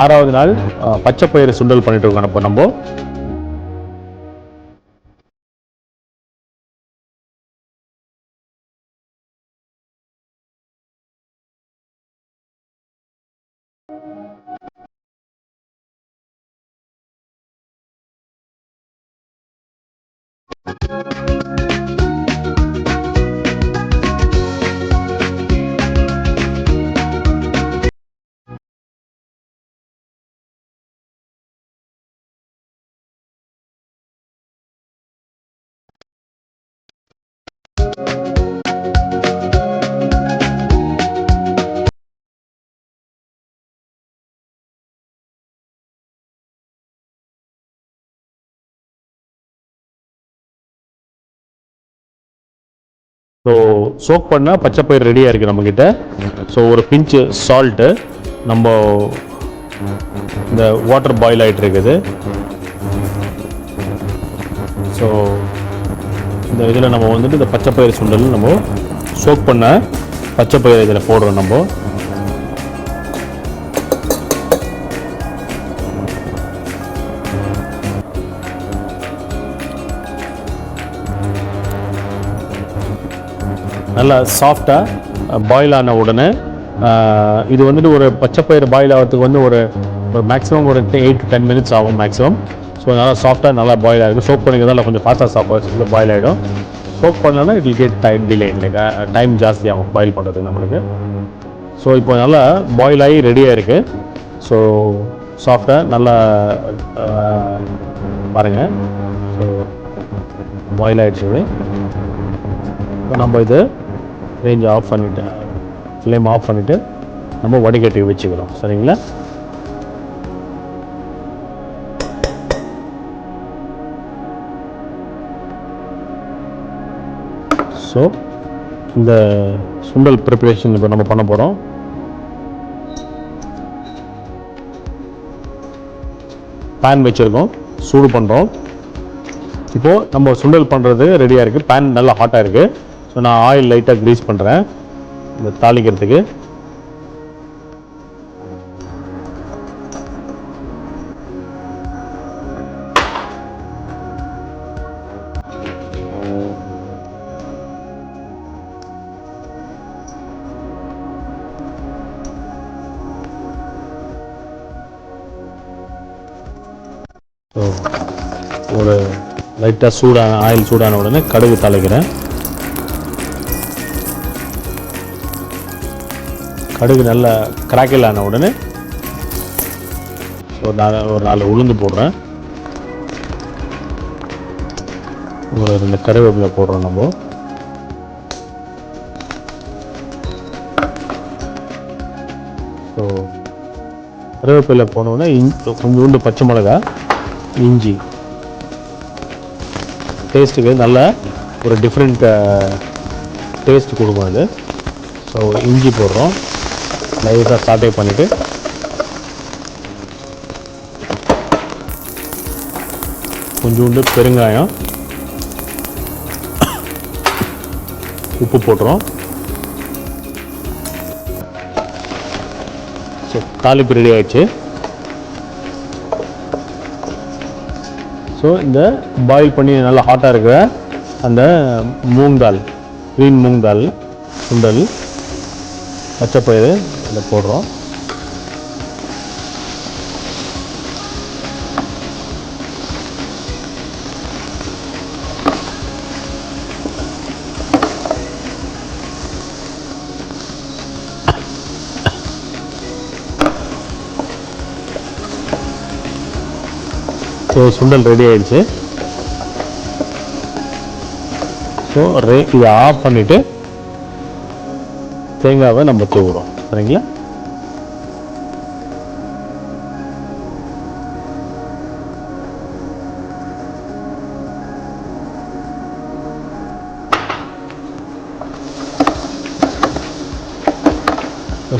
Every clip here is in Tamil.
ஆறாவது நாள் பச்சை பயிறு சுண்டல் பண்ணிட்டு இருக்கோம் நம்ம. ஸோ சோக் பண்ண பச்சை பயிர் ரெடியாக இருக்குது நம்மக்கிட்ட ஸோ ஒரு பிஞ்சு சால்ட்டு நம்ம இந்த வாட்டர் பாயில் ஆகிட்டு இருக்குது. ஸோ இந்த இதில் நம்ம வந்துட்டு இந்த பச்சை பயிர் சுண்டல் நம்ம சோக் பண்ண பச்சை பயிர் இதில் போடுறோம் நம்ம. நல்லா சாஃப்டாக பாயில் ஆன உடனே இது வந்துட்டு ஒரு பச்சை பாயில் ஆகிறதுக்கு வந்து ஒரு ஒரு மேக்ஸிமம் ஒரு எயிட் டு டென் மினிட்ஸ் ஆகும் மேக்ஸிமம் ஸோ நல்லா சாஃப்டாக நல்லா பாயில் ஆகிடும் சோப் பண்ணிக்கிறதால கொஞ்சம் ஃபாஸ்ட்டாக சாப்பாடு பாயில் ஆகிடும் சோப் பண்ணலன்னா it will get time delay இல்லைங்க டைம் ஜாஸ்தியாகும் பாயில் பண்ணுறதுக்கு நம்மளுக்கு. ஸோ இப்போ நல்லா பாயில் ஆகி ரெடியாக இருக்குது ஸோ சாஃப்டாக நல்லா பாருங்கள் ஸோ பாயில் ஆகிடுச்சு இப்போ நம்ம இது ரேஞ்ச் ஆஃப் பண்ணிவிட்டு ஃப்ளேம் ஆஃப் பண்ணிவிட்டு நம்ம வடிகட்டி வச்சுக்கிறோம். சரிங்களா? ஸோ இந்த சுண்டல் ப்ரிப்பரேஷன் இப்போ நம்ம பண்ண போகிறோம் பேன் வச்சுருக்கோம். சூடு பண்ணுறோம் இப்போது நம்ம சுண்டல் பண்ணுறது ரெடியாக இருக்குது பேன் நல்லா ஹாட்டாக இருக்குது ஸோ நான் ஆயில் லைட்டாக க்ரீஸ் பண்ணுறேன் இந்த தாளிக்கிறதுக்கு. ஸோ ஒரு லைட்டாக சூடான ஆயில் சூடான உடனே கடுகு தாளிக்கிறேன். கடுகு நல்லா கிராக்கில் ஆன உடனே ஒரு நாலு ஒரு நாலு உளுந்து போடுறேன். ஒரு ரெண்டு கருவேப்பிலை போடுறோம் நம்ம. ஸோ கருவேப்பிலை போனோடனே இஞ்சி கொஞ்சோண்டு பச்சை மிளகா இஞ்சி. டேஸ்ட்டுக்கு நல்ல ஒரு டிஃப்ரெண்ட் டேஸ்ட் கொடுக்கும் அது. ஸோ இஞ்சி போடுறோம். லைட்டாக சாட்டே பண்ணிவிட்டு கொஞ்சோண்டு பெருங்காயம். உப்பு போட்டுறோம். ஸோ தாளிப்பு ரெடி ஆகிடுச்சு ஸோ இந்த பாயில் பண்ணி நல்லா ஹாட்டாக இருக்கிற அந்த மூங் தால் க்ரீன் மூங் தால் சுண்டல் பச்சைப்பயிறு இதில் போடுறோம். ஸோ சுண்டல் ரெடி ஆயிடுச்சு. ஸோ ரே இதை ஆஃப் பண்ணிவிட்டு தேங்காவை நம்ம தூவுறோம். சரிங்களா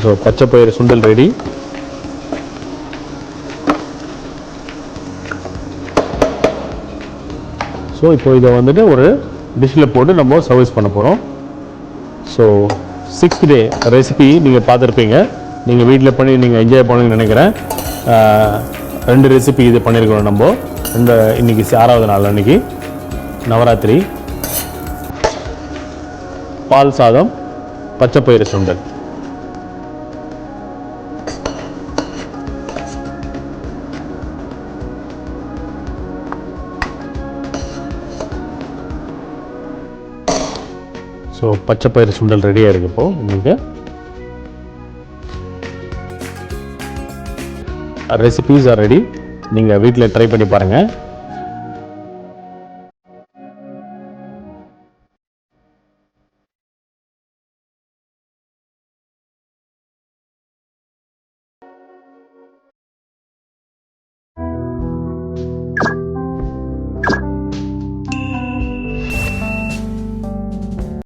ஸோ பச்சை பயிறு சுண்டல் ரெடி. ஸோ இப்போ இதை வந்துட்டு ஒரு டிஷ்ஷில் போட்டு நம்ம சர்வீஸ் பண்ண போகிறோம் ஸோ சிக்ஸ்த் டே ரெசிபி நீங்கள் பார்த்துருப்பீங்க. நீங்கள் வீட்டில் பண்ணி நீங்கள் என்ஜாய் பண்ணுங்கன்னு நினைக்கிறேன். ரெண்டு ரெசிபி இது பண்ணியிருக்கிறோம் நம்ம. இந்த இன்னைக்கு ஆறாவது நாள் அன்றைக்கி நவராத்திரி. பால் சாதம் பச்சைப்பயிறு சுண்டல். ஸோ பச்சை பயிறு சுண்டல் ரெடியாக இருக்கு இப்போது உங்களுக்கு ரெசிபீஸ் ஆர் ரெடி நீங்கள் வீட்டில் ட்ரை பண்ணி பாருங்கள்